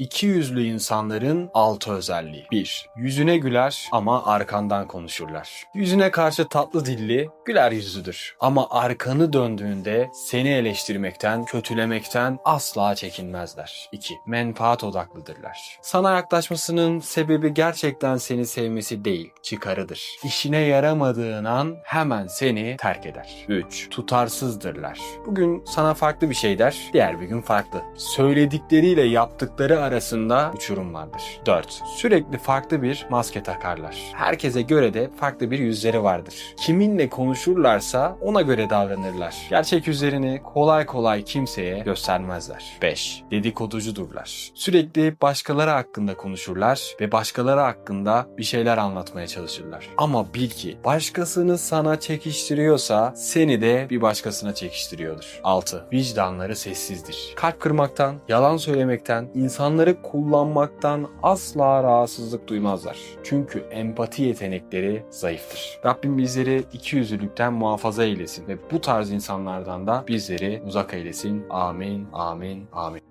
İki yüzlü insanların altı özelliği. 1. Yüzüne güler ama arkandan konuşurlar. Yüzüne karşı tatlı dilli, güler yüzlüdür. Ama arkanı döndüğünde seni eleştirmekten, kötülemekten asla çekinmezler. 2. Menfaat odaklıdırlar. Sana yaklaşmasının sebebi gerçekten seni sevmesi değil, çıkarıdır. İşine yaramadığın an hemen seni terk eder. 3. Tutarsızdırlar. Bugün sana farklı bir şey der, diğer bir gün farklı. Söyledikleriyle yaptıkları arasında uçurum vardır. 4. Sürekli farklı bir maske takarlar. Herkese göre de farklı bir yüzleri vardır. Kiminle konuşurlarsa ona göre davranırlar. Gerçek yüzlerini kolay kolay kimseye göstermezler. 5. Dedikoducudurlar. Sürekli başkaları hakkında konuşurlar ve başkaları hakkında bir şeyler anlatmaya çalışırlar. Ama bil ki başkasını sana çekiştiriyorsa seni de bir başkasına çekiştiriyordur. 6. Vicdanları sessizdir. Kalp kırmaktan, yalan söylemekten, insanları kullanmaktan asla rahatsızlık duymazlar. Çünkü empati yetenekleri zayıftır. Rabbim bizleri ikiyüzlülükten muhafaza eylesin ve bu tarz insanlardan da bizleri uzak eylesin. Amin, amin, amin.